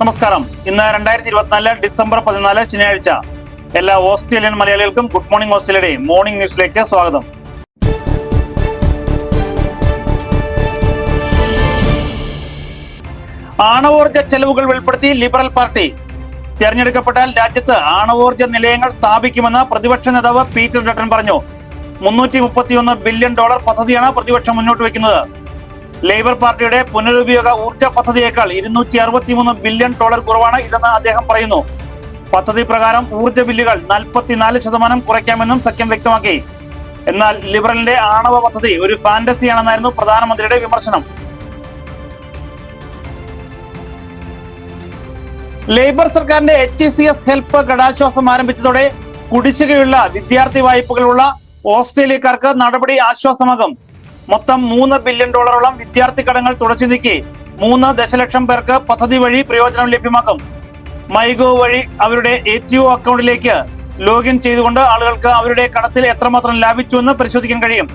നമസ്കാരം. ഇന്ന് രണ്ടായിരത്തി ഇരുപത്തിനാല് ഡിസംബർ പതിനാല് ശനിയാഴ്ച. എല്ലാ ഓസ്ട്രേലിയൻ മലയാളികൾക്കും ഗുഡ് മോർണിംഗ് ഓസ്ട്രേലിയയുടെ മോർണിംഗ് ന്യൂസിലേക്ക് സ്വാഗതം. ആണവോർജ ചെലവുകൾ വെളിപ്പെടുത്തി ലിബറൽ പാർട്ടി തെരഞ്ഞെടുക്കപ്പെട്ടാൽ രാജ്യത്ത് ആണവോർജ നിലയങ്ങൾ സ്ഥാപിക്കുമെന്ന് പ്രതിപക്ഷ നേതാവ് പീറ്റർ ഡട്ടൻ പറഞ്ഞു. മുന്നൂറ്റി മുപ്പത്തിയൊന്ന് ബില്യൺ ഡോളർ പദ്ധതിയാണ് പ്രതിപക്ഷം മുന്നോട്ട് വെക്കുന്നത് ലേബർ പാർട്ടിയുടെ പുനരുപയോഗ ഊർജ പദ്ധതിയേക്കാൾ ഇരുന്നൂറ്റി അറുപത്തിമൂന്ന് ബില്യൺ ഡോളർ കുറവാണ് ഇതെന്ന് അദ്ദേഹം പറയുന്നു. പദ്ധതി പ്രകാരം ഊർജ ബില്ലുകൾ നാൽപ്പത്തിനാല് ശതമാനം കുറയ്ക്കാമെന്നും സഖ്യം വ്യക്തമാക്കി. എന്നാൽ ലിബറലിന്റെ ആണവ പദ്ധതി ഒരു ഫാന്റസിയാണെന്നായിരുന്നു പ്രധാനമന്ത്രിയുടെ വിമർശനം. ലേബർ സർക്കാരിന്റെ എച്ച് സി എസ് ഹെൽപ്പ് കടാശ്വാസം ആരംഭിച്ചതോടെ കുടിശ്ശികയുള്ള വിദ്യാർത്ഥി വായ്പകളുള്ള ഓസ്ട്രേലിയക്കാർക്ക് നടപടി ആശ്വാസമാകും. മൊത്തം മൂന്ന് ബില്യൺ ഡോളറോളം വിദ്യാർത്ഥി കടങ്ങൾ തുടച്ചു നീക്കി. മൂന്ന് ദശലക്ഷം പേർക്ക് പദ്ധതി വഴി പ്രയോജനം ലഭ്യമാക്കും. മൈഗോ വഴി അവരുടെ എ ടി ഒ അക്കൗണ്ടിലേക്ക് ലോഗിൻ ചെയ്തുകൊണ്ട് ആളുകൾക്ക് അവരുടെ കടത്തിൽ എത്രമാത്രം ലാഭിച്ചു എന്ന് പരിശോധിക്കാൻ കഴിയും.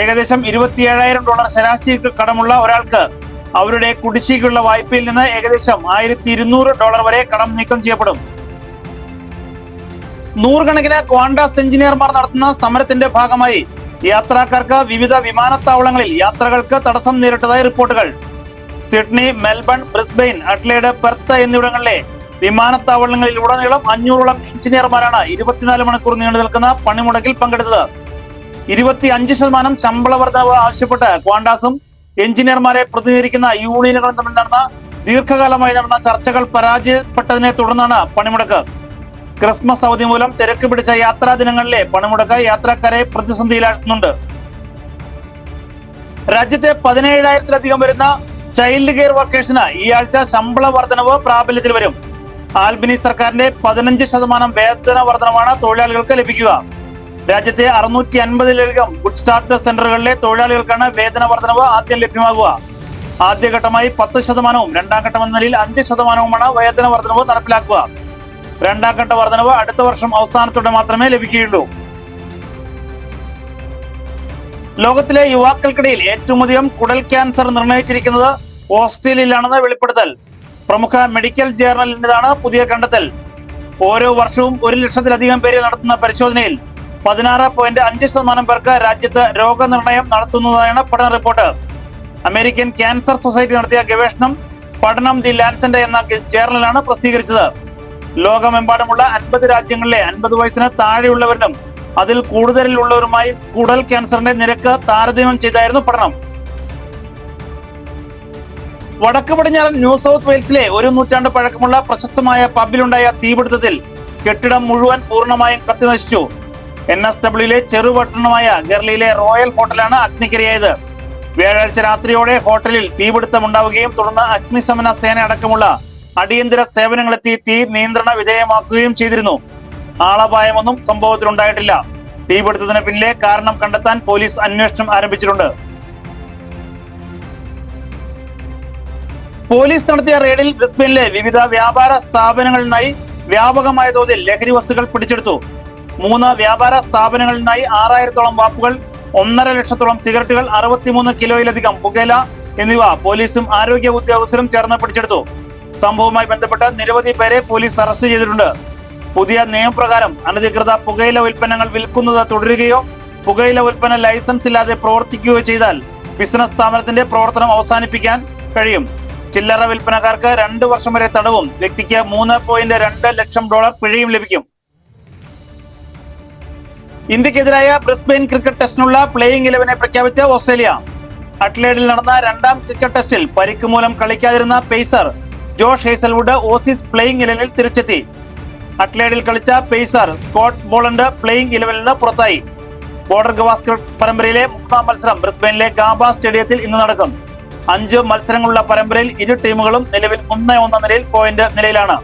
ഏകദേശം ഇരുപത്തിയേഴായിരം ഡോളർ ശരാശരി കടമുള്ള ഒരാൾക്ക് അവരുടെ കുടിശ്ശികയുള്ള വായ്പയിൽ നിന്ന് ഏകദേശം ആയിരത്തി ഇരുന്നൂറ് ഡോളർ വരെ കടം നീക്കം ചെയ്യപ്പെടും. നൂറുകണക്കിന് ക്വാണ്ടാസ് എഞ്ചിനീയർമാർ നടത്തുന്ന സമരത്തിന്റെ ഭാഗമായി യാത്രക്കാർക്ക് വിവിധ വിമാനത്താവളങ്ങളിൽ യാത്രകൾക്ക് തടസ്സം നേരിട്ടതായി റിപ്പോർട്ടുകൾ. Sydney Melbourne Brisbane Adelaide Perth എന്നിവിടങ്ങളിലെ വിമാനത്താവളങ്ങളിൽ ഉടനീളം അഞ്ഞൂറോളം എഞ്ചിനീയർമാരാണ് ഇരുപത്തിനാല് മണിക്കൂർ നീണ്ടു നിൽക്കുന്ന പണിമുടക്കിൽ പങ്കെടുത്തത്. ഇരുപത്തി അഞ്ച് ശതമാനം ശമ്പള വർധനവ് ആവശ്യപ്പെട്ട് ക്വാണ്ടാസും എഞ്ചിനീയർമാരെ പ്രതിനിധീകരിക്കുന്ന യൂണിയനുകളും തമ്മിൽ നടന്ന ദീർഘകാലമായി നടന്ന ചർച്ചകൾ പരാജയപ്പെട്ടതിനെ തുടർന്നാണ് പണിമുടക്ക്. ക്രിസ്മസ് അവധി മൂലം തിരക്ക് പിടിച്ച യാത്രാ ദിനങ്ങളിലെ പണിമുടക്ക് യാത്രക്കാരെ പ്രതിസന്ധിയിലാഴ്ത്തുന്നുണ്ട്. രാജ്യത്തെ പതിനേഴായിരത്തിലധികം വരുന്ന ചൈൽഡ് കെയർ വർക്കേഴ്സിന് ഈ ആഴ്ച ശമ്പള വർധനവ് പ്രാബല്യത്തിൽ വരും. ആൽബിനി സർക്കാരിന്റെ പതിനഞ്ച് ശതമാനം വേതന വർധനമാണ് തൊഴിലാളികൾക്ക് ലഭിക്കുക. രാജ്യത്തെ അറുന്നൂറ്റി അൻപതിലധികം ഗുഡ് സ്റ്റാർട്ട് സെന്ററുകളിലെ തൊഴിലാളികൾക്കാണ് വേതന വർധനവ് ആദ്യം ലഭ്യമാകുക. ആദ്യഘട്ടമായി പത്ത് ശതമാനവും രണ്ടാം ഘട്ടം എന്ന നിലയിൽ അഞ്ച് ശതമാനവുമാണ് വേതന വർധനവ് നടപ്പിലാക്കുക. രണ്ടാം ഘട്ട വർധനവ് അടുത്ത വർഷം അവസാനത്തോടെ മാത്രമേ ലഭിക്കുകയുള്ളൂ. ലോകത്തിലെ യുവാക്കൾക്കിടയിൽ ഏറ്റവും അധികം കുടൽ ക്യാൻസർ നിർണയിച്ചിരിക്കുന്നത് ഓസ്ട്രേലിയയിലാണെന്ന് വെളിപ്പെടുത്തൽ. പ്രമുഖ മെഡിക്കൽ ജേർണലിന്റെതാണ് പുതിയ കണ്ടെത്തൽ. ഓരോ വർഷവും ഒരു ലക്ഷത്തിലധികം പേരിൽ നടത്തുന്ന പരിശോധനയിൽ പതിനാറ് പോയിന്റ് അഞ്ച് ശതമാനം പേർക്ക് രാജ്യത്ത് രോഗനിർണയം നടത്തുന്നതാണ് പഠന റിപ്പോർട്ട്. അമേരിക്കൻ ക്യാൻസർ സൊസൈറ്റി നടത്തിയ ഗവേഷണം പഠനം ദി ലാൻസെന്റ് എന്ന ജേർണലാണ് പ്രസിദ്ധീകരിച്ചത്. ലോകമെമ്പാടുമുള്ള അൻപത് രാജ്യങ്ങളിലെ അൻപത് വയസ്സിന് താഴെയുള്ളവരിലും അതിൽ കൂടുതലുള്ളവരുമായി കുടൽ ക്യാൻസറിന്റെ നിരക്ക് താരതമ്യം ചെയ്തായിരുന്നു പഠനം. വടക്ക് പടിഞ്ഞാറൻ ന്യൂ സൗത്ത് വെയിൽസിലെ ഒരു നൂറ്റാണ്ട് പഴക്കമുള്ള പ്രശസ്തമായ പബ്ബിലുണ്ടായ തീപിടുത്തത്തിൽ കെട്ടിടം മുഴുവൻ പൂർണമായും കത്തിനശിച്ചു. എൻ എസ് ഡബ്ല്യൂയിലെ ചെറുപട്ടണമായ ഗർലിയിലെ റോയൽ ഹോട്ടലാണ് അഗ്നിക്കിരയായത് വ്യാഴാഴ്ച രാത്രിയോടെ ഹോട്ടലിൽ തീപിടുത്തം ഉണ്ടാവുകയും തുടർന്ന് അഗ്നിശമന സേന അടക്കമുള്ള അടിയന്തര സേവനങ്ങളെത്തി തീ നിയന്ത്രണ വിധേയമാക്കുകയും ചെയ്തിരുന്നു. ആളപായമൊന്നും സംഭവത്തിലുണ്ടായിട്ടില്ല. തീപിടുത്തത്തിന് പിന്നിലെ കാരണം കണ്ടെത്താൻ പോലീസ് അന്വേഷണം ആരംഭിച്ചിട്ടുണ്ട്. പോലീസ് നടത്തിയ റെയ്ഡിൽ ബ്രിസ്ബനിലെ വിവിധ വ്യാപാര സ്ഥാപനങ്ങളിൽ നിന്നായി വ്യാപകമായ തോതിൽ ലഹരി വസ്തുക്കൾ പിടിച്ചെടുത്തു. മൂന്ന് വ്യാപാര സ്ഥാപനങ്ങളിൽ നിന്നായി ആറായിരത്തോളം വാപ്പുകൾ ഒന്നര ലക്ഷത്തോളം സിഗരറ്റുകൾ അറുപത്തിമൂന്ന് കിലോയിലധികം പുകയില എന്നിവ പോലീസും ആരോഗ്യ ഉദ്യോഗസ്ഥരും ചേർന്ന് പിടിച്ചെടുത്തു. സംഭവവുമായി ബന്ധപ്പെട്ട് നിരവധി പേരെ പോലീസ് അറസ്റ്റ് ചെയ്തിട്ടുണ്ട്. പുതിയ നിയമപ്രകാരം അനധികൃത പുകയില ഉൽപ്പന്നങ്ങൾ വിൽക്കുന്നത് തുടരുകയോ പുകയില ഉൽപ്പന്ന ലൈസൻസ് ഇല്ലാതെ പ്രവർത്തിക്കുകയോ ചെയ്താൽ ബിസിനസ് സ്ഥാപനത്തിന്റെ പ്രവർത്തനം അവസാനിപ്പിക്കാൻ കഴിയും. ചില്ലറ വിൽപ്പനക്കാർക്ക് രണ്ട് വർഷം വരെ തടവും വ്യക്തിക്ക് മൂന്ന് പോയിന്റ് രണ്ട് ലക്ഷം ഡോളർ പിഴയും ലഭിക്കും. ഇന്ത്യക്കെതിരായ ബ്രിസ്ബെയിൻ ക്രിക്കറ്റ് ടെസ്റ്റിനുള്ള പ്ലേയിംഗ് ഇലവനെ പ്രഖ്യാപിച്ച ഓസ്ട്രേലിയ. അട്ലേഡിൽ നടന്ന രണ്ടാം ക്രിക്കറ്റ് ടെസ്റ്റിൽ പരിക്ക് മൂലം കളിക്കാതിരുന്ന pacer Josh Hazlewood Aussies playing ഇലവനിൽ തിരിച്ചെത്തി. അട്ലേഡിൽ കളിച്ച പേസർ സ്കോട്ട് ബോളണ്ട് പ്ലേയിങ് ഇലവനിൽ നിന്ന് പുറത്തായി. ബോർഡർ ഗവാസ്കർ പരമ്പരയിലെ മൂന്നാം മത്സരം ബ്രിസ്ബെയിനിലെ ഗാബ സ്റ്റേഡിയത്തിൽ ഇന്ന് നടക്കും. അഞ്ച് മത്സരങ്ങളുള്ള പരമ്പരയിൽ ഇരു ടീമുകളും നിലവിൽ ഒന്ന് ഒന്ന നിലയിൽ പോയിന്റ് നിലയിലാണ്.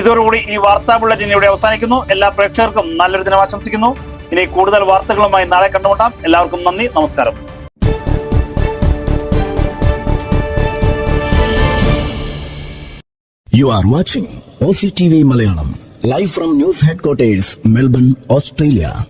ഇതോടുകൂടി ഈ വാർത്താ ബുള്ളറ്റിൻ ഇവിടെ അവസാനിക്കുന്നു. എല്ലാ പ്രേക്ഷകർക്കും നല്ലൊരു ദിനം ആശംസിക്കുന്നു. ഇനി കൂടുതൽ വാർത്തകളുമായി നാളെ കണ്ടുമുട്ടാം. എല്ലാവർക്കും നന്ദി. നമസ്കാരം. You are watching OCTV Malayalam, live from News Headquarters, Melbourne, Australia.